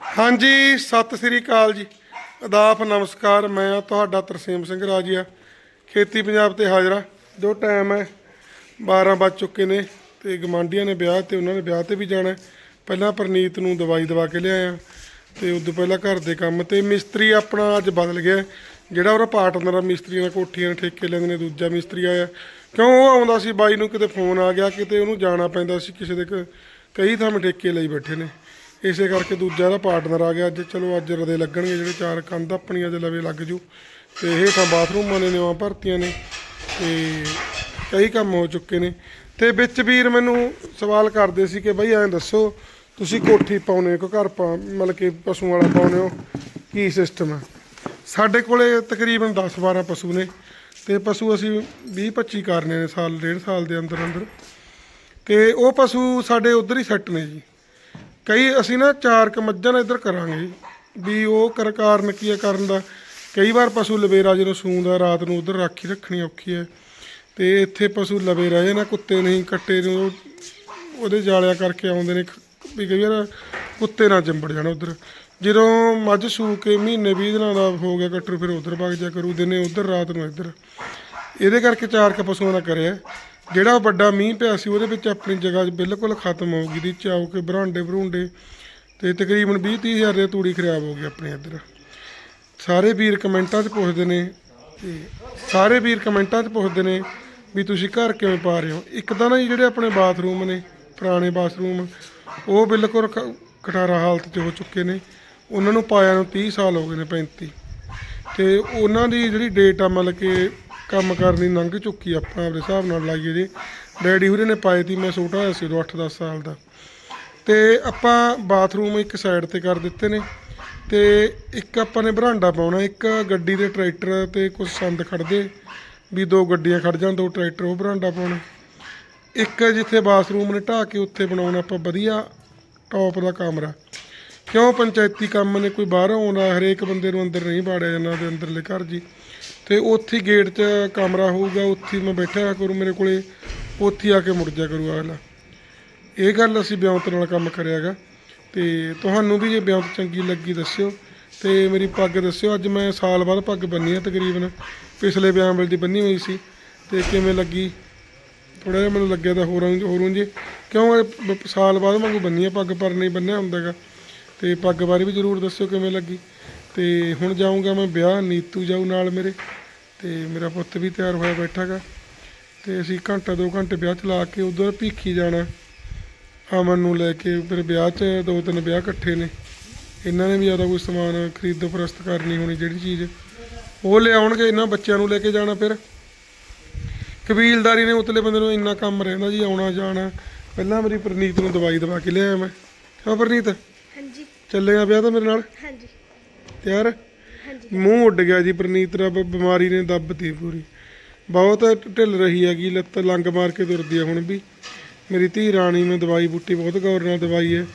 ਹਾਂਜੀ, ਸਤਿ ਸ੍ਰੀ ਅਕਾਲ ਜੀ। ਅਦਾਬ ਨਮਸਕਾਰ, ਮੈਂ ਆ ਤੁਹਾਡਾ ਤਰਸੇਮ ਸਿੰਘ ਰਾਜੀਆ। ਖੇਤੀ ਪੰਜਾਬ ਤੇ ਹਾਜ਼ਰਾ ਜੋ ਟਾਈਮ ਹੈ 12 ਵੱਜ ਚੁੱਕੇ ਨੇ ਤੇ ਗਮਾਂਡੀਆਂ ਨੇ ਵਿਆਹ ਤੇ ਉਹਨਾਂ ਨੇ ਵਿਆਹ ਤੇ ਵੀ ਜਾਣਾ ਪਹਿਲਾਂ ਪ੍ਰਨੀਤ ਨੂੰ ਦਵਾਈ ਦਵਾ ਕੇ ਲਿਆਇਆ ਤੇ ਉਦੋਂ ਪਹਿਲਾਂ ਘਰ ਦੇ ਕੰਮ ਤੇ ਮਿਸਤਰੀ ਆਪਣਾ ਅੱਜ ਬਦਲ ਗਿਆ ਜਿਹੜਾ ਉਹਦਾ ਪਾਰਟਨਰ ਆ ਮਿਸਤਰੀਆਂ ਨਾਲ ਕੋਠੀਆਂ ਦੇ ਠੇਕੇ ਲੈਂਦੇ ਨੇ, ਦੂਜਾ ਮਿਸਤਰੀ ਆਇਆ। ਕਿਉਂ ਉਹ ਆਉਂਦਾ ਸੀ, ਬਾਈ ਨੂੰ ਕਿਤੇ ਫੋਨ ਆ ਗਿਆ, ਕਿਤੇ ਉਹਨੂੰ ਜਾਣਾ ਪੈਂਦਾ ਸੀ, ਕਿਸੇ ਦੇ ਘ- ਕਈ ਥਾਂ ਠੇਕੇ ਲਈ ਬੈਠੇ ਨੇ। ਇਸੇ ਕਰਕੇ ਦੂਜਾ ਦਾ ਪਾਰਟਨਰ ਆ ਗਿਆ। ਅੱਜ ਚਲੋ ਅੱਜ ਰਦੇ ਲੱਗਣਗੇ ਜਿਹੜੇ ਚਾਰ ਕੰਧ ਆਪਣੀਆਂ ਦੇ ਲਵੇ ਲੱਗ ਜੂ। ਤੇ ਇਹ ਤਾਂ ਬਾਥਰੂਮਾਂ ਨੇ ਨਿਵਾਂ ਭਰਤੀਆਂ ਨੇ। ਤੇ ਕਈ ਕੰਮ ਹੋ ਚੁੱਕੇ ਨੇ। ਤੇ ਵਿੱਚ ਵੀਰ ਮੈਨੂੰ ਸਵਾਲ ਕਰਦੇ ਸੀ ਕਿ ਬਈ ਐਂ ਦੱਸੋ, ਤੁਸੀਂ ਕੋਠੀ ਪਾਉਨੇ ਕੋ, ਘਰ ਪਾ, ਮਤਲਬ ਕਿ ਪਸ਼ੂਆਂ ਵਾਲਾ ਪਾਉਨੇ ਹੋ? ਕੀ ਸਿਸਟਮ ਹੈ ਸਾਡੇ ਕੋਲੇ ਤਕਰੀਬਨ 10 12 ਪਸ਼ੂ ਨੇ। ਤੇ ਪਸ਼ੂ ਅਸੀਂ 20 25 ਕਰਨੇ ਨੇ ਸਾਲ, ਡੇਢ ਸਾਲ ਦੇ ਅੰਦਰ ਅੰਦਰ ਤੇ ਉਹ ਪਸ਼ੂ ਸਾਡੇ ਉਧਰ ਹੀ ਸੈੱਟ ਨੇ ਜੀ। ਕਈ ਅਸੀਂ ਨਾ ਚਾਰ ਕ ਮੱਝਾਂ ਨਾਲ ਇੱਧਰ ਕਰਾਂਗੇ ਜੀ। ਵੀ ਉਹ ਕਰ ਕਾਰਨ ਕੀ ਹੈ ਕਰਨ ਦਾ ਕਈ ਵਾਰ ਪਸ਼ੂ ਲਵੇਰਾ ਜਦੋਂ ਸੂੰਦਾ, ਰਾਤ ਨੂੰ ਉਧਰ ਰਾਖੀ ਰੱਖਣੀ ਔਖੀ ਹੈ ਤੇ ਇੱਥੇ ਪਸ਼ੂ ਲਵੇਰਾ ਰਹੇ ਨਾ ਕੁੱਤੇ ਨਹੀਂ, ਕੱਟੇ ਨੂੰ ਉਹ- ਉਹਦੇ ਜਾਲਿਆ ਕਰਕੇ ਆਉਂਦੇ ਨੇ, ਵੀ ਕਈ ਵਾਰ ਕੁੱਤੇ ਨਾ ਚੰਬੜ ਜਾਣਾ ਉਧਰ ਜਦੋਂ ਮੱਝ ਸੂ ਕੇ ਮਹੀਨੇ 20 ਦਿਨਾਂ ਦਾ ਹੋ ਗਿਆ ਕੱਟਰੂ ਫਿਰ ਉਧਰ ਵਗ ਜਾ ਕਰੂ, ਦਿਨੇ ਉਧਰ, ਰਾਤ ਨੂੰ ਇੱਧਰ ਇਹਦੇ ਕਰਕੇ ਚਾਰ ਕ ਪਸ਼ੂਆਂ ਦਾ ਕਰਿਆ ਜਿਹੜਾ ਵੱਡਾ ਮੀਂਹ ਪਿਆ ਸੀ, ਉਹਦੇ ਵਿੱਚ ਆਪਣੀ ਜਗ੍ਹਾ ਬਿਲਕੁਲ ਖਤਮ ਹੋ ਗਈ ਦੀ ਚਾਉ ਕੇ ਬਰਾਂਡੇ ਬਰੂੰਡੇ ਤੇ ਤਕਰੀਬਨ 20 30 ਹਜ਼ਾਰ ਦੀ ਤੂੜੀ ਖਰਾਬ ਹੋ ਗਈ ਆਪਣੇ ਇੱਧਰ। ਸਾਰੇ ਵੀਰ ਕਮੈਂਟਾਂ 'ਚ ਪੁੱਛਦੇ ਨੇ ਤੇ ਸਾਰੇ ਵੀਰ ਕਮੈਂਟਾਂ 'ਚ ਪੁੱਛਦੇ ਨੇ ਵੀ ਤੁਸੀਂ ਘਰ ਕਿਵੇਂ ਪਾ ਰਹੇ ਹੋ? ਇੱਕ ਤਾਂ ਨਾ ਜੀ ਜਿਹੜੇ ਆਪਣੇ ਬਾਥਰੂਮ ਨੇ, ਪੁਰਾਣੇ ਬਾਥਰੂਮ, ਉਹ ਬਿਲਕੁਲ ਖ- ਖਟਾਰਾ ਹਾਲਤ 'ਚ ਹੋ ਚੁੱਕੇ ਨੇ। ਉਹਨਾਂ ਨੂੰ ਪਾਇਆ ਨੂੰ 30 ਸਾਲ ਹੋ ਗਏ ਨੇ 35 ਤੇ ਉਹਨਾਂ ਦੀ ਜਿਹੜੀ ਡੇਟ ਆ, ਮਤਲਬ ਕਿ ਕੰਮ ਕਰਨੀ ਲੰਘ ਚੁੱਕੀ ਆਪਾਂ ਆਪਣੇ ਹਿਸਾਬ ਨਾਲ ਲਾਈਏ ਜੇ। ਡੈਡੀ ਹੁਰੇ ਨੇ ਪਾਏ ਤੀ, ਮੈਂ ਛੋਟਾ ਹੋਇਆ ਸੀ ਉਦੋਂ 8-10 ਸਾਲ ਦਾ। ਤੇ ਆਪਾਂ ਬਾਥਰੂਮ ਇੱਕ ਸਾਈਡ ਤੇ ਕਰ ਦਿੱਤੇ ਨੇ। ਤੇ ਇੱਕ ਆਪਾਂ ਨੇ ਬਰਾਂਡਾ ਪਾਉਣਾ, ਇੱਕ ਗੱਡੀ ਦੇ ਟਰੈਕਟਰ ਤੇ ਕੁਝ ਸੰਦ ਖੜਦੇ ਵੀ ਦੋ ਗੱਡੀਆਂ ਖੜ ਜਾਣ, ਦੋ ਟਰੈਕਟਰ, ਉਹ ਬਰਾਂਡਾ ਪਾਉਣਾ। ਇੱਕ ਜਿੱਥੇ ਬਾਥਰੂਮ ਨੇ ਢਾਹ ਕੇ ਉੱਥੇ ਬਣਾਉਣਾ, ਆਪਾਂ ਵਧੀਆ ਟੌਪ ਦਾ ਕਮਰਾ। ਕਿਉਂ ਪੰਚਾਇਤੀ ਕੰਮ ਨੇ? ਕੋਈ ਬਾਹਰੋਂ ਆਉਂਦਾ ਹਰੇਕ ਬੰਦੇ ਨੂੰ ਅੰਦਰ ਨਹੀਂ ਬਾੜਿਆ ਜਾਂਦਾ ਦੇ ਅੰਦਰਲੇ ਘਰ ਜੀ। ਤੇ ਉੱਥੇ ਗੇਟ 'ਚ ਕਮਰਾ ਹੋਊਗਾ, ਉੱਥੇ ਮੈਂ ਬੈਠਾ ਹੋਇਆ ਕਰੂ ਮੇਰੇ ਕੋਲੇ, ਉੱਥੇ ਆ ਕੇ ਮੁੜ ਜਾ ਕਰੂ ਅਗਲਾ। ਇਹ ਗੱਲ ਅਸੀਂ ਬਿਆੰਤ ਨਾਲ ਕੰਮ ਕਰਿਆਗਾ ਤੇ ਤੁਹਾਨੂੰ ਵੀ ਜੇ ਬਿਆੰਤ ਚੰਗੀ ਲੱਗੀ ਦੱਸਿਓ। ਤੇ ਮੇਰੀ ਪੱਗ ਦੱਸਿਓ, ਅੱਜ ਮੈਂ ਸਾਲ ਬਾਅਦ ਪੱਗ ਬੰਨੀ ਆ ਤਕਰੀਬਨ। ਪਿਛਲੇ ਬਿਆਨ ਵੇਲੇ ਦੀ ਬੰਨੀ ਹੋਈ ਸੀ। ਤੇ ਕਿਵੇਂ ਲੱਗੀ? ਥੋੜਾ ਜਿਹਾ ਮੈਨੂੰ ਲੱਗਿਆ ਤਾਂ ਹੋਰਾਂ ਹੋਰੋਂ ਜੇ ਕਿਉਂ ਸਾਲ ਬਾਅਦ ਵਾਂਗੂ ਬੰਨੀ ਆ ਪੱਗ? ਪਰ ਨਹੀਂ ਬੰਨਿਆ ਹੁੰਦਾਗਾ ਤੇ ਪੱਗ ਬਾਰੇ ਵੀ ਜ਼ਰੂਰ ਦੱਸਿਓ ਕਿਵੇਂ ਲੱਗੀ। ਤੇ ਹੁਣ ਜਾਊਂਗਾ ਮੈਂ ਵਿਆਹ, ਨੀਤੂ ਜਾਊ ਨਾਲ ਮੇਰੇ, ਤੇ ਮੇਰਾ ਪੁੱਤ ਵੀ ਤਿਆਰ ਹੋਇਆ ਬੈਠਾਗਾ। ਤੇ ਅਸੀਂ ਘੰਟਾ ਦੋ ਘੰਟੇ ਵਿਆਹ ਚ ਲਾ ਕੇ ਉਧਰ ਭੀਖੀ ਜਾਣਾ, ਅਮਨ ਨੂੰ ਲੈ ਕੇ। ਫਿਰ ਵਿਆਹ 'ਚ ਦੋ ਤਿੰਨ ਵਿਆਹ ਇਕੱਠੇ ਨੇ। ਇਹਨਾਂ ਨੇ ਵੀ ਜ਼ਿਆਦਾ ਕੋਈ ਸਮਾਨ ਖਰੀਦੋ ਫਰਸਤ ਕਰਨੀ ਹੋਣੀ ਜਿਹੜੀ ਚੀਜ਼। ਉਹ ਲਿਆਉਣਗੇ ਇਹਨਾਂ ਬੱਚਿਆਂ ਨੂੰ ਲੈ ਕੇ ਜਾਣਾ ਫਿਰ। ਕਬੀਲਦਾਰੀ ਨੇ ਉਤਲੇ ਬੰਦੇ ਨੂੰ ਇੰਨਾ ਕੰਮ ਰਹਿੰਦਾ ਜੀ, ਆਉਣਾ ਜਾਣਾ। ਪਹਿਲਾਂ ਮੇਰੀ ਪ੍ਰਨੀਤ ਨੂੰ ਦਵਾਈ ਦਵਾ ਕੇ ਲਿਆਇਆ ਮੈਂ। ਹਾਂ ਪ੍ਰਨੀਤ? ਚੱਲੇਗਾ ਵਿਆਹ ਤਾਂ ਮੇਰੇ ਨਾਲ? ਹਾਂਜੀ। ਤਿਆਰ? ਹਾਂਜੀ। ਮੂੰਹ ਉੱਡ ਗਿਆ ਜੀ ਪ੍ਰਨੀਤ ਦਾ ਬ- ਬਿਮਾਰੀ ਨੇ ਦੱਬਤੀ ਪੂਰੀ। ਬਹੁਤ ਢਿੱਲ ਰਹੀ ਹੈਗੀ ਲੱਤ ਲੰਗ ਮਾਰ ਕੇ ਤੁਰਦੀ ਆ ਹੁਣ ਵੀ। ਮੇਰੀ ਧੀ ਰਾਣੀ ਨੂੰ ਦਵਾਈ ਬੂਟੀ ਬਹੁਤ ਗੌਰ ਨਾਲ ਦਵਾਈ ਹੈ।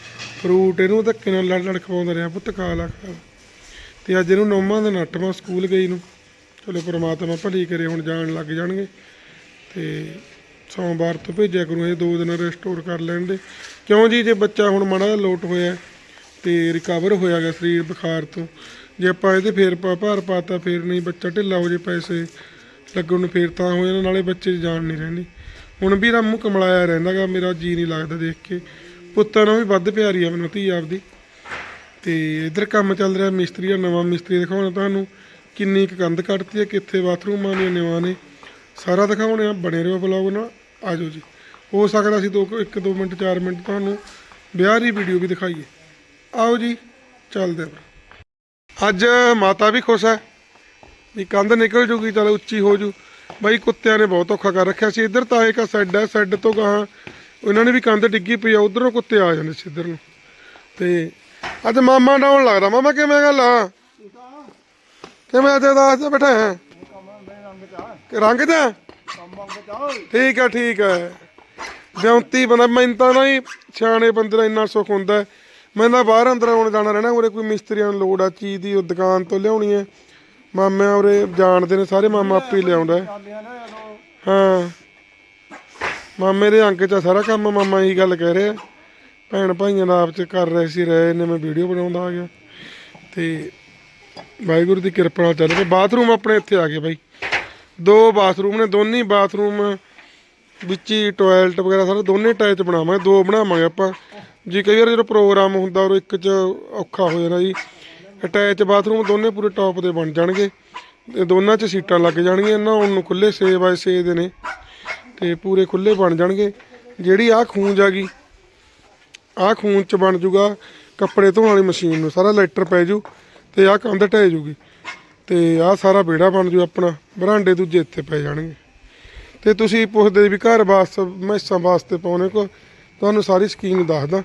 ਫਰੂਟ ਇਹਨੂੰ ਧੱਕੇ ਨਾਲ ਲੜ ਲੜ ਖਵਾਉਂਦਾ ਰਿਹਾ ਪੁੱਤ ਖਾ ਲਾ ਖਾ। ਤੇ ਅੱਜ ਇਹਨੂੰ ਨੌਵਾਂ ਦਿਨ ਅੱਠਵਾਂ ਸਕੂਲ ਗਈ ਨੂੰ। ਚਲੋ ਪ੍ਰਮਾਤਮਾ ਭਲੀ ਕਰੇ ਹੁਣ ਜਾਣ ਲੱਗ ਜਾਣਗੇ। ਤੇ ਸੋਮਵਾਰ ਤੋਂ ਭੇਜਿਆ ਕਰੂ ਇਹ ਦੋ ਦਿਨ ਰੈਸਟੋਰ ਕਰ ਲੈਣ ਦੇ। ਕਿਉਂ ਜੀ ਜੇ ਬੱਚਾ ਹੁਣ ਮਾੜਾ ਲੋਟ ਹੋਇਆ ਤੇ ਰਿਕਵਰ ਹੋਇਆ ਗਿਆ ਸਰੀਰ ਬੁਖਾਰ ਤੋਂ। ਜੇ ਆਪਾਂ ਇਹਦੇ ਫੇਰ ਪਾ, ਭਾਰ ਪਾਤਾ, ਫੇਰ ਨਹੀਂ, ਬੱਚਾ ਢਿੱਲਾ ਹੋ ਜੇ ਪੈਸੇ ਲੱਗਣ ਨੂੰ ਫੇਰ ਤਾਂ ਹੋ ਜਾਣਾ ਨਾਲੇ ਬੱਚੇ ਜਾਣ ਨਹੀਂ ਰਹਿੰਦੀ। ਹੁਣ ਵੀ ਦਾ ਮੂੰਹ ਕਮਲਾਇਆ ਰਹਿੰਦਾਗਾ ਮੇਰਾ ਜੀ ਨਹੀਂ ਲੱਗਦਾ ਦੇਖ ਕੇ। ਪੁੱਤਾਂ ਨੂੰ ਵੀ ਵੱਧ ਪਿਆਰੀ ਆ ਮੈਨੂੰ ਧੀ ਆਪਦੀ। ਤੇ ਇਧਰ ਕੰਮ ਚੱਲ ਰਿਹਾ ਮਿਸਤਰੀ ਆ, ਨਵਾਂ ਮਿਸਤਰੀ ਦਿਖਾਉਣਾ ਤੁਹਾਨੂੰ। ਕਿੰਨੀ ਕੁ ਕੰਧ ਕੱਢਤੀ ਹੈ ਕਿੱਥੇ ਬਾਥਰੂਮਾਂ ਦੀਆਂ ਨਵਾਂ ਨੇ। ਸਾਰਾ ਦਿਖਾਉਣੇ ਆ, ਬਣੇ ਰਹੋ ਵਲੌਗ ਨਾਲ ਆਜੋ ਜੀ। ਹੋ ਸਕਦਾ ਅਸੀਂ ਦੋ ਇੱਕ ਦੋ ਮਿੰਟ 4 ਮਿੰਟ ਤੁਹਾਨੂੰ ਵਿਆਹ ਦੀ ਵੀਡੀਓ ਵੀ ਦਿਖਾਈਏ। ਆਓ ਜੀ, ਚੱਲਦੇ ਹਾਂ। ਅੱਜ ਮਾਤਾ ਵੀ ਖੁਸ਼ ਹੈ। ਵੀ ਕੰਧ ਨਿਕਲ ਜੂਗੀ, ਚਲ ਉੱਚੀ ਹੋ ਜੂ। ਬਾਈ ਕੁੱਤਿਆਂ ਨੇ ਬਹੁਤ ਔਖਾ ਕਰ ਰੱਖਿਆ ਸੀ। ਇੱਧਰ ਤਾਂ ਇੱਕ ਸੈੱਡ ਹੈ ਸੈੱਡ ਤੋਂ ਗਾਹਾਂ ਉਹਨਾਂ ਨੇ ਵੀ ਕੰਧ ਡਿੱਗੀ ਪਈ ਆ, ਉਧਰੋਂ ਕੁੱਤੇ ਆ ਜਾਂਦੇ ਸੀ ਇੱਧਰ ਨੂੰ। ਤੇ ਅੱਜ ਮਾਮਾ ਡਾਉਣ ਲੱਗਦਾ। ਮਾਮਾ, ਕਿਵੇਂ ਗੱਲ ਆ? ਕਿਵੇਂ ਅੱਜ ਦੱਸ ਤੇ ਬੈਠਾ ਹੈ ਰੰਗ ਦਾ ਠੀਕ ਆ ਠੀਕ ਆ। ਬਿਉਂਤੀ ਬੰਦਾ ਮੈਨੂੰ ਤਾਂ ਨਾ ਸਿਆਣੇ ਬੰਦੇ ਦਾ ਇੰਨਾ ਸੁੱਖ ਹੁੰਦਾ। ਮੈਂ ਤਾਂ ਬਾਹਰ ਅੰਦਰ ਆਉਣ ਜਾਣਾ ਰਹਿਣਾ, ਉਰੇ ਕੋਈ ਮਿਸਤਰੀਆਂ ਨੂੰ ਲੋੜ ਆ, ਚੀਜ਼ ਦੀ, ਉਹ ਦੁਕਾਨ ਤੋਂ ਲਿਆਉਣੀ ਹੈ। ਮਾਮੇ ਉਰੇ ਜਾਣਦੇ ਨੇ, ਸਾਰੇ ਮਾਮਾ ਆਪੇ ਹੀ ਲਿਆਉਂਦਾ ਹੈ। ਹਾਂ। ਮਾਮੇ ਦੇ ਅੰਕ ਚ ਆ ਸਾਰਾ ਕੰਮ, ਮਾਮਾ ਇਹੀ ਗੱਲ ਕਹਿ ਰਿਹਾ। ਭੈਣ ਭਾਈਆਂ ਦਾ ਆਪ ਚ ਕਰ ਰਹੇ ਸੀ, ਰਹੇ ਨੇ, ਮੈਂ ਵੀਡੀਓ ਬਣਾਉਂਦਾ ਆ ਗਿਆ। ਤੇ ਵਾਹਿਗੁਰੂ ਦੀ ਕਿਰਪਾ ਨਾਲ ਚੱਲ ਰਿਹਾ। ਬਾਥਰੂਮ ਆਪਣੇ ਇੱਥੇ ਆ ਗਏ ਬਾਈ। ਦੋ ਬਾਥਰੂਮ ਨੇ, ਦੋਨੇ ਬਾਥਰੂਮ ਵਿੱਚ ਹੀ ਟਾਇਲਟ ਵਗੈਰਾ ਸਾਰੇ, ਦੋਨੇ ਅਟੈਚ ਬਣਾਵਾਂਗੇ, ਦੋ ਬਣਾਵਾਂਗੇ ਆਪਾਂ। ਜੀ, ਕਈ ਵਾਰ ਜਦੋਂ ਪ੍ਰੋਗਰਾਮ ਹੁੰਦਾ, ਉਹ ਇੱਕ ਚ ਔਖਾ ਹੋ ਜਾਣਾ ਜੀ। ਅਟੈਚ ਬਾਥਰੂਮ ਦੋਨੇ ਪੂਰੇ ਟੌਪ ਦੇ ਬਣ ਜਾਣਗੇ। ਤੇ ਦੋਨਾਂ 'ਚ ਸੀਟਾਂ ਲੱਗ ਜਾਣਗੀਆਂ ਨਹਾਉਣ ਨੂੰ ਖੁੱਲੇ 6 ਬਾਏ 6 ਦੇ ਨੇ, ਤੇ ਪੂਰੇ ਖੁੱਲੇ ਬਣ ਜਾਣਗੇ। ਜਿਹੜੀ ਆ ਖੂੰਜ ਆ ਗਈ ਆ ਖੂੰਜ ਚ ਬਣ ਜੂਗਾ ਕੱਪੜੇ ਧੋਣ ਵਾਲੀ ਮਸ਼ੀਨ ਨੂੰ, ਸਾਰਾ ਲੈਟਰ ਪੈ ਜੂ ਤੇ ਆ ਕੰਧ ਢਹਿ ਜੂਗੀ। ਤੇ ਆ ਸਾਰਾ ਵਿਹੜਾ ਬਣ ਜੂ ਆਪਣਾ, ਬਰਾਂਡੇ ਦੂਜੇ ਇੱਥੇ ਪੈ ਜਾਣਗੇ। ਤੇ ਤੁਸੀਂ ਪੁੱਛਦੇ ਵੀ ਘਰ ਵਾਸਤੇ, ਮੈਸਾਂ ਵਾਸਤੇ ਪਾਉਣੇ ਕੋ, ਤੁਹਾਨੂੰ ਸਾਰੀ ਸਕੀਮ ਦੱਸਦਾ।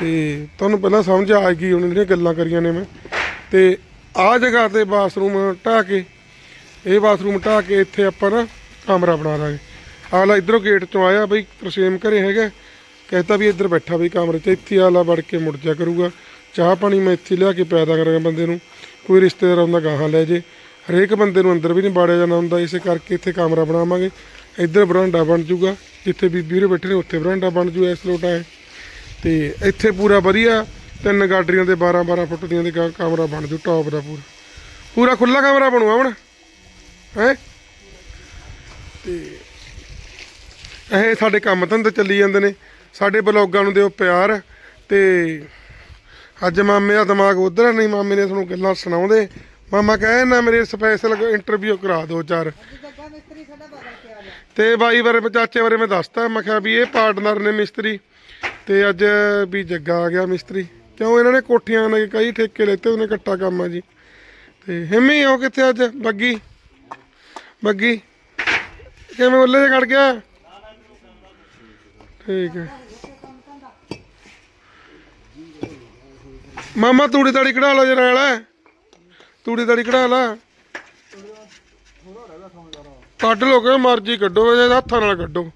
ਤੇ ਤੁਹਾਨੂੰ ਪਹਿਲਾਂ ਸਮਝ ਆ ਗਈ ਹੁਣ ਜਿਹੜੀਆਂ ਗੱਲਾਂ ਕਰੀਆਂ ਨੇ ਮੈਂ। ਤੇ ਆਹ ਜਗ੍ਹਾ ਤੇ ਬਾਥਰੂਮ ਢਾਹ ਕੇ, ਇਹ ਬਾਥਰੂਮ ਢਾਹ ਕੇ ਇੱਥੇ ਆਪਾਂ ਨਾ ਕਮਰਾ ਬਣਾ ਦਾਂਗੇ ਆਲਾ ਇਧਰੋਂ ਗੇਟ ਤੋਂ ਆਇਆ ਬਈ ਤਰਸੇਮ ਘਰੇ ਹੈਗਾ ਕਹਿੰਦਾ ਵੀ ਇੱਧਰ ਬੈਠਾ ਬਈ ਕਮਰੇ 'ਚ ਇੱਥੇ ਆਲਾ ਵੜ ਕੇ ਮੁੜ ਜਾ ਕਰੂਗਾ। ਚਾਹ ਪਾਣੀ ਮੈਂ ਇੱਥੇ ਲਿਆ ਕੇ ਪੈਦਾ ਕਰਾਂਗਾ ਬੰਦੇ ਨੂੰ, ਕੋਈ ਰਿਸ਼ਤੇਦਾਰ ਆਉਂਦਾ ਗਾਹਾਂ ਲੈ ਜੇ। ਹਰੇਕ ਬੰਦੇ ਨੂੰ ਅੰਦਰ ਵੀ ਨਹੀਂ ਬਾੜਿਆ ਜਾਣਾ ਹੁੰਦਾ, ਇਸੇ ਕਰਕੇ ਇੱਥੇ ਕਮਰਾ ਬਣਾਵਾਂਗੇ। ਇੱਧਰ ਬਰਾਂਡਾ ਬਣ ਜੂਗਾ, ਜਿੱਥੇ ਬੀਬੀ ਰੇ ਬੈਠੇ ਨੇ ਉੱਥੇ ਬਰਾਂਡਾ ਬਣ ਜੂ ਇਸ ਲੋਟਾ ਹੈ ਤੇ ਇੱਥੇ ਪੂਰਾ ਵਧੀਆ ਤਿੰਨ ਗਾਡਰੀਆਂ ਦੇ 12 12 ਫੁੱਟ ਦੀਆਂ ਦੇ ਕ- ਕਮਰਾ ਬਣ ਜੂ ਟੌਪ ਦਾ ਪੂਰਾ। ਪੂਰਾ ਖੁੱਲਾ ਕਮਰਾ ਬਣੂਗਾ ਹੁਣ ਹੈ? ਤੇ ਇਹ ਸਾਡੇ ਕੰਮ ਧੰਦੇ ਚੱਲੀ ਜਾਂਦੇ ਨੇ। ਸਾਡੇ ਬਲੌਗਾਂ ਨੂੰ ਦਿਓ ਪਿਆਰ ਤੇ ਅੱਜ ਮਾਮੇ ਦਾ ਦਿਮਾਗ ਉਧਰ ਨਹੀਂ ਮਾਮੇ ਨੇ ਤੁਹਾਨੂੰ ਗੱਲਾਂ ਸੁਣਾਉਂਦੇ। ਮਾਮਾ ਕਹੇ ਨਾ ਮੇਰੇ ਸਪੈਸ਼ਲ ਇੰਟਰਵਿਊ ਕਰਾ ਦਿਓ ਚਾਰ। ਜੱਗਾ ਤੇ ਬਾਈ ਬਾਰੇ ਚਾਚੇ ਬਾਰੇ ਮੈਂ ਦੱਸਤਾ, ਮੈਂ ਕਿਹਾ ਵੀ ਇਹ ਪਾਰਟਨਰ ਨੇ ਮਿਸਤਰੀ। ਤੇ ਅੱਜ ਵੀ ਜੱਗਾ ਆ ਗਿਆ ਮਿਸਤਰੀ। ਕਿਉਂ ਇਹਨਾਂ ਨੇ ਕੋਠੀਆਂ ਨੇ ਕਈ ਠੇਕੇ ਲੈਤੇ, ਉਹਨੇ ਇਕੱਠਾ ਕੰਮ ਆ ਜੀ। ਤੇ ਹਿੰਮੀ, ਉਹ ਕਿੱਥੇ ਅੱਜ? ਬੱਗੀ? ਬੱਗੀ? ਕਿਵੇਂ ਉੱਲੇ ਜੇ ਖੜ ਗਿਆ? ਠੀਕ ਹੈ। ਮਾਮਾ, ਤੂੜੀ ਤਾੜੀ ਕਢਾ ਲਾ ਜੇ ਨਾਲ। ਤੂੜੀ ਤਾੜੀ ਕਢਾ ਲਾ। ਕੱਢ ਲੋ ਕਿ ਮਰਜ਼ੀ ਕੱਢੋ ਹੱਥਾਂ ਨਾਲ ਕੱਢੋ।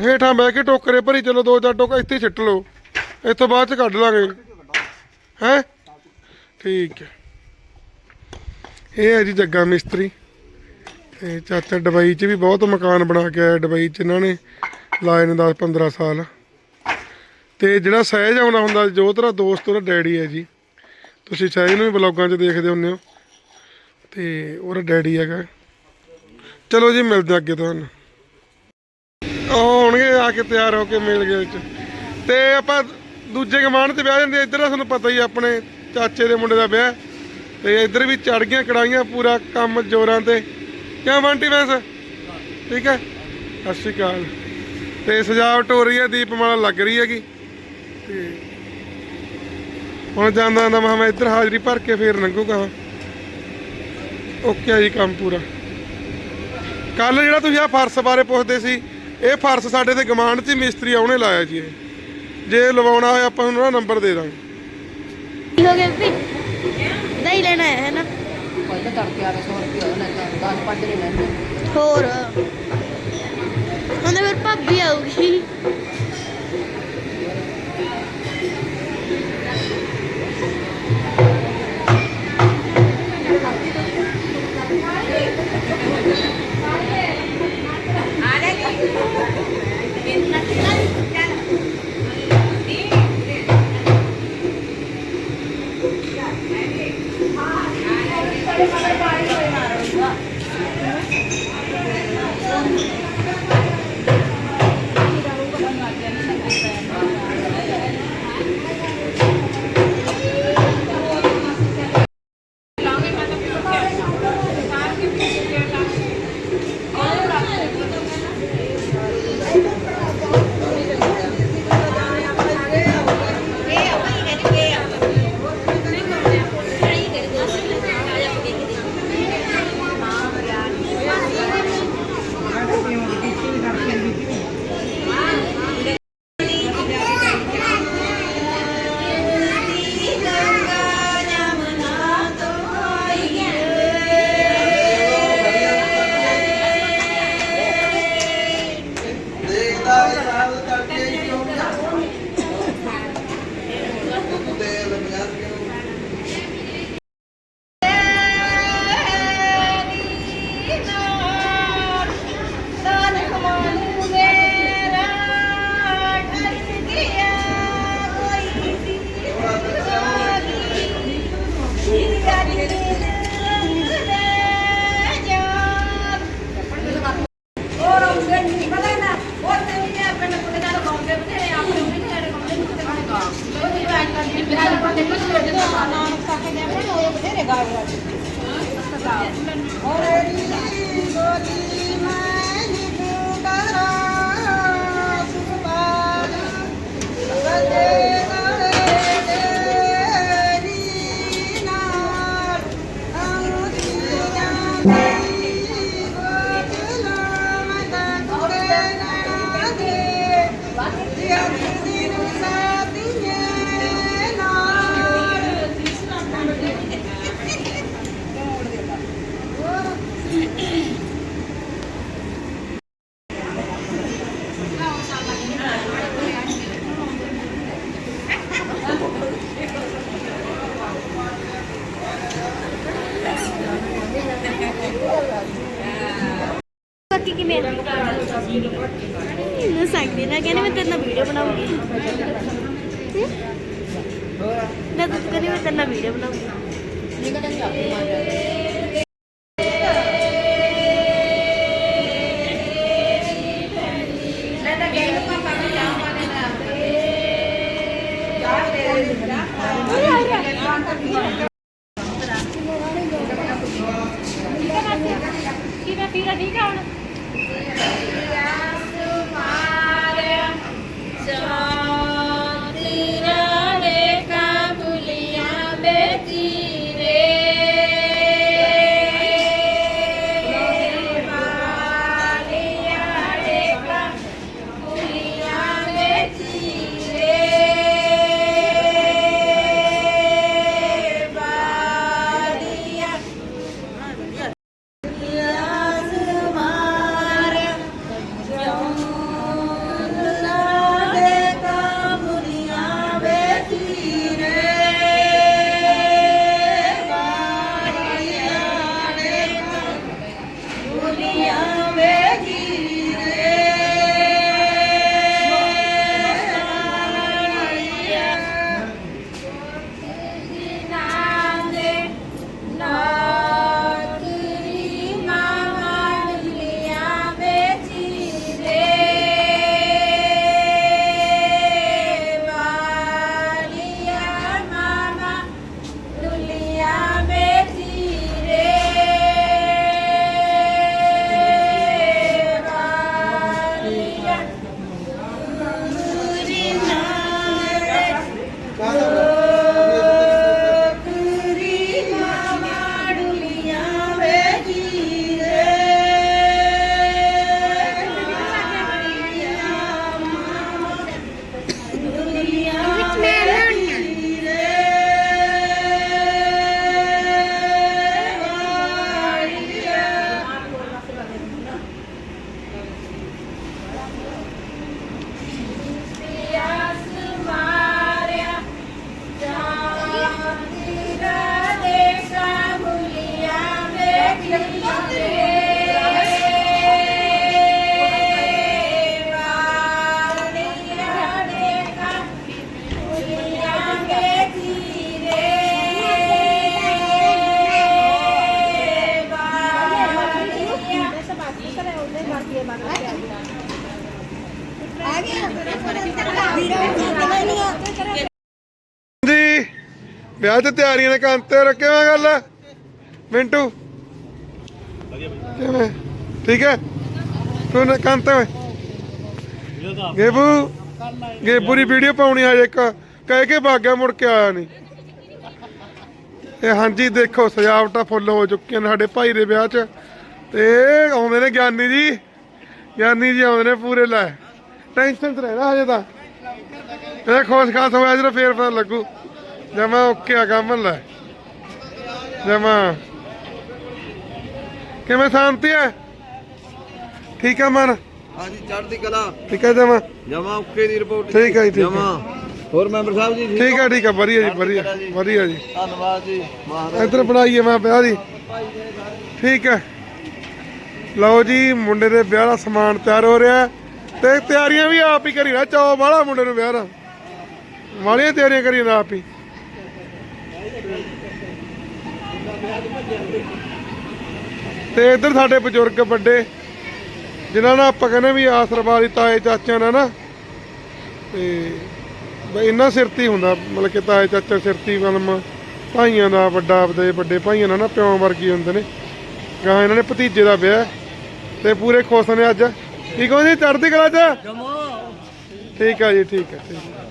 ਹੇਠਾਂ ਬਹਿ ਕੇ ਟੋਕਰੇ ਭਰੀ ਚਲੋ, ਦੋ ਚਾਰ ਟੋਕਾ ਇੱਥੇ ਹੀ ਲਓ। ਇਸ ਤੋਂ ਬਾਅਦ ਚ ਕੱਢ ਲਾਂਗੇ। ਹੈ? ਠੀਕ ਹੈ। ਇਹ ਹੈ ਜੀ ਜੱਗਾ ਮਿਸਤਰੀ। ਤੇ ਚਾਚਾ ਦੁਬਈ 'ਚ ਵੀ ਬਹੁਤ ਮਕਾਨ ਬਣਾ ਕੇ ਆਇਆ ਦੁਬਈ 'ਚ ਇਹਨਾਂ ਨੇ, ਲਾਏ ਨੇ 10 15 ਸਾਲ। ਤੇ ਜਿਹੜਾ ਸਹਿਜ ਆਉਣਾ ਹੁੰਦਾ, ਜੋ ਤੇਰਾ ਦੋਸਤ, ਉਹਦਾ ਡੈਡੀ ਹੈ ਜੀ। ਤੁਸੀਂ ਸਹਿਜ ਨੂੰ ਵੀ ਬਲੌਗਾਂ 'ਚ ਦੇਖਦੇ ਹੁੰਦੇ ਹੋ। ਤੇ ਉਹਦਾ ਡੈਡੀ ਹੈਗਾ। ਚਲੋ ਜੀ, ਮਿਲਦੇ ਅੱਗੇ ਤੁਹਾਨੂੰ। ਉਹ ਹੋਣਗੇ ਆ ਕੇ ਤਿਆਰ ਹੋ ਕੇ ਮਿਲ ਗਏ ਵਿੱਚ। ਤੇ ਆਪਾਂ ਦੂਜੇ ਗਮਾਨ ਤੇ ਵਿਆਹ ਜਾਂਦੇ ਇੱਧਰ ਦਾ ਤੁਹਾਨੂੰ ਪਤਾ ਹੀ ਆਪਣੇ ਚਾਚੇ ਦੇ ਮੁੰਡੇ ਦਾ ਵਿਆਹ। ਤੇ ਇੱਧਰ ਵੀ ਚੜ ਗਈਆਂ ਕੜਾਈਆਂ ਪੂਰਾ ਕੰਮ ਜ਼ੋਰਾਂ ਤੇ। ਕਿਉਂ ਬੰਟੀ ਵੈਸ ਠੀਕ ਹੈ? ਸਤਿ ਸ਼੍ਰੀ ਅਕਾਲ। ਤੇ ਸਜਾਵਟ ਹੋ ਰਹੀ ਹੈ, ਦੀਪਮਾਲਾ ਲੱਗ ਰਹੀ ਹੈਗੀ। ਤੇ ਹੁਣ ਜਾਂਦਾ ਜਾਂਦਾ ਮੈਂ ਮੈਂ ਇੱਧਰ ਹਾਜ਼ਰੀ ਭਰ ਕੇ ਫੇਰ ਲੰਘੂਗਾ। ਓਕੇ ਆ ਜੀ, ਕੰਮ ਪੂਰਾ। ਕੱਲ ਜਿਹੜਾ ਤੁਸੀਂ ਆ ਫਰਸ਼ ਬਾਰੇ ਪੁੱਛਦੇ ਸੀ ਇਹ ਫਰਸ਼ ਸਾਡੇ ਤੇ ਗਮਾਂਡ 'ਚ ਹੀ ਮਿਸਤਰੀ ਆਉਣੇ ਲਾਇਆ ਜੀ ਇਹ। ਜੇ ਲਵਾਉਣਾ ਹੋਇਆ ਆਪਾਂ ਨੂੰ ਉਹਦਾ ਨੰਬਰ ਦੇ ਦਾਂਗੇ। ਹੋ ਗਿਆ ਵੀ ਦਹੀਂ ਲੈਣਾ ਹੈ ਨਾ? ਪਹਿਲਾਂ ਤੜਕੇ ਆ ਕੇ 100 ਰੁਪਏ ਹੋਣਾ ਤਾਂ 10 5 ਦੇ ਲੈਣੇ ਹੋਰ। ਉਹਨੇ ਫਿਰ ਭਾਬੀ ਆਊਗੀ। ਬਾਕੀ ਕਿਵੇਂ ਨਾ ਸਕਦੀ ਨਾ ਕਹਿੰਦੇ ਮੈਂ ਤੇਰੇ ਨਾਲ ਵੀਡੀਓ ਬਣਾਉਂਗੀ। ਮੈਂ ਤਾਂ ਕਹਿੰਦੀ ਮੈਂ ਤੇਰੇ ਨਾਲ ਵੀਡੀਓ ਬਣਾਉਂਗੀ। ਨਿਕਲ ਜਾਂਦੀ ਮਾਰ ਜਾਂਦੀ ਵਿਆਹ ਤੇ ਤਿਆਰੀਆਂ ਦੇ ਕੰਮ ਤੇ ਰੱਖੇਵਾ ਗੱਲ। ਮਿੰਟੂ। ਕਿਵੇਂ? ਠੀਕ ਹੈ? ਤੂੰ ਨਾ ਕੰਮ ਤੇ ਓਏ। ਗੇਬੂ ਗੇਬੂ ਦੀ ਵੀਡੀਓ ਪਾਉਣੀ ਹਜੇ ਇੱਕ। ਕਹਿ ਕੇ ਭਾਗਿਆ, ਮੁੜ ਕੇ ਆਇਆ ਨਹੀਂ ਇਹ ਹਾਂਜੀ, ਦੇਖੋ, ਸਜਾਵਟਾਂ ਫੁੱਲ ਹੋ ਚੁੱਕੀਆਂ ਨੇ ਸਾਡੇ ਭਾਈ ਦੇ ਵਿਆਹ 'ਚ। ਤੇ ਆਉਂਦੇ ਨੇ ਗਿਆਨੀ ਜੀ। ਗਿਆਨੀ ਜੀ ਆਉਂਦੇ ਨੇ ਪੂਰੇ ਲੈ। ਟੈਨਸ਼ਨ ਤੇ ਰਹਿਣਾ ਹਜੇ ਤਾਂ। ਇਹ ਖੁਸ਼ ਖਾਸ ਹੋਇਆ ਜਦੋਂ ਫੇਰ ਪਤਾ ਲੱਗੂ। ਜਮਾ ਓਕੇ ਆ ਕੰਮ ਲੈ। ਜਮਾ। ਕਿਵੇਂ ਸ਼ਾਂਤੀ ਹੈ ਠੀਕ ਹੈ ਮਨ? ਹਾਂਜੀ ਚੜ੍ਹਦੀ ਕਲਾ। ਠੀਕ ਹੈ ਜਮਾ? ਜਮਾ ਓਕੇ ਦੀ ਰਿਪੋਰਟ ਠੀਕ ਹੈ ਜੀ, ਠੀਕ ਹੈ। ਜਮਾ। ਹੋਰ ਮੈਂਬਰ ਸਾਹਿਬ ਜੀ ਠੀਕ ਹੈ? ਠੀਕ ਹੈ ਵਧੀਆ ਜੀ ਵਧੀਆ। ਵਧੀਆ ਜੀ। ਧੰਨਵਾਦ ਜੀ ਮਹਾਰਾਜ ਇੱਧਰ ਬਣਾਈਏ ਮੈਂ ਵਿਆਹ ਦੀ। ਠੀਕ ਹੈ ਲਓ ਜੀ ਮੁੰਡੇ ਦੇ ਵਿਆਹ ਦਾ ਸਮਾਨ ਤਿਆਰ ਹੋ ਰਿਹਾ ਤੇ ਤਿਆਰੀਆਂ ਵੀ ਆਪ ਹੀ ਕਰੀ ਨਾ ਚੋ ਬਾਹਲਾ ਮੁੰਡੇ ਨੂੰ ਵਿਆਹ ਦਾ। ਵਾਲੀਆਂ ਤਿਆਰੀਆਂ ਕਰੀ ਨਾ ਆਪ ਹੀ। ਤੇ ਇੱਧਰ ਸਾਡੇ ਬਜ਼ੁਰਗ ਵੱਡੇ ਜਿਨ੍ਹਾਂ ਨਾਲ ਆਪਾਂ ਕਹਿੰਦੇ ਵੀ ਆਸਰਵਾਦੀ ਤਾਏ ਚਾਚਿਆਂ ਨਾਲ ਨਾ ਤੇ ਬਈ ਇੰਨਾ ਸਿਰਤੀ ਹੁੰਦਾ ਮਤਲਬ ਕਿ ਤਾਏ ਚਾਚਾ ਸਿਰਤੀ ਕਲਮ ਭਾਈਆਂ ਦਾ ਵੱਡਾ ਆਪਦੇ ਵੱਡੇ ਭਾਈਆਂ ਨਾਲ ਨਾ ਪਿਓ ਵਰਗੀ ਹੁੰਦੇ ਨੇ। ਗਾਂ ਇਹਨਾਂ ਨੇ ਭਤੀਜੇ ਦਾ ਵਿਆਹ ਹੈ ਤੇ ਪੂਰੇ ਖੁਸ਼ ਨੇ ਅੱਜ। ਕੀ ਕਹੋ ਜੀ ਚੜ੍ਹਦੀ ਕਲਾ ਚ? ਠੀਕ ਆ ਜੀ ਠੀਕ ਆ ਠੀਕ ਆ।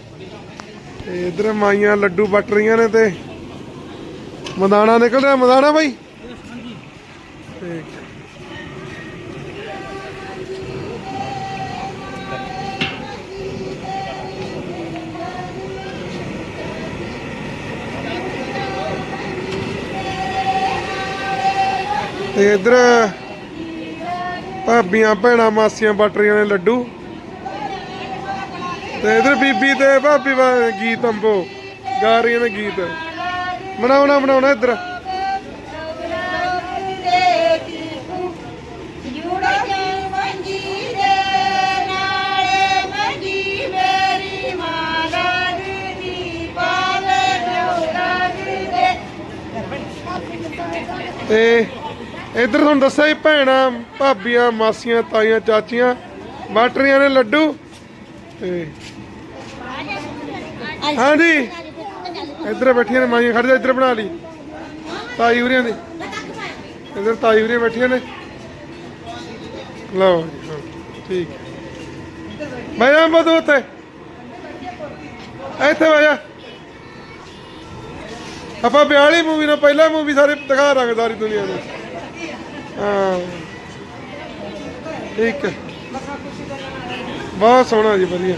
ਤੇ ਇਧਰ ਮਾਈਆਂ ਲੱਡੂ ਵੱਟ ਰਹੀਆਂ ਨੇ ਤੇ ਮਦਾਨਾ ਨਿਕਲ ਰਿਹਾ ਮਦਾਨਾ ਬਾਈ? ਠੀਕ ਤੇ ਇਧਰ ਭਾਬੀਆਂ, ਭੈਣਾਂ, ਮਾਸੀਆਂ ਵੱਟ ਰਹੀਆਂ ਨੇ ਲੱਡੂ। ਤੇ ਇਧਰ ਬੀਬੀ ਤੇ ਭਾਬੀ ਗੀਤ ਅੰਬੋ, ਗਾ ਰਹੀਆਂ ਨੇ ਗੀਤ। ਬਣਾਉਣਾ ਬਣਾਉਣਾ ਇੱਧਰ। ਤੇ ਇੱਧਰ ਤੁਹਾਨੂੰ ਦੱਸਿਆ ਹੀ ਭੈਣਾਂ, ਭਾਬੀਆਂ, ਮਾਸੀਆਂ, ਤਾਈਆਂ, ਚਾਚੀਆਂ ਵੱਟ ਨੇ ਲੱਡੂ। ਤੇ ਹਾਂਜੀ। ਇੱਧਰ ਬੈਠੀਆਂ ਨੇ ਮਾਈਆਂ ਖੜ ਜਾ ਇੱਧਰ ਬਣਾ ਲਈ। ਤਾਈ ਉਰੀਆਂ ਦੀ। ਇੱਧਰ ਤਾਈ ਉਰੀਆਂ ਬੈਠੀਆਂ ਨੇ। ਲਓ ਜੀ ਹਾਂ, ਠੀਕ। ਹੈ ਮੈਂ ਆ ਬਦੂ ਉੱਥੇ। ਇੱਥੇ ਬਹਿ ਜਾ। ਆਪਾਂ ਬਿਆਲੀ ਮੂਵੀ ਨਾਲ ਪਹਿਲਾ ਮੂਵੀ ਸਾਰੇ ਦਿਖਾ ਦਾਂਗੇ ਸਾਰੀ ਦੁਨੀਆ ਨੂੰ। ਹਾਂ। ਠੀਕ ਹੈ। ਬਹੁਤ ਸੋਹਣਾ ਜੀ ਵਧੀਆ।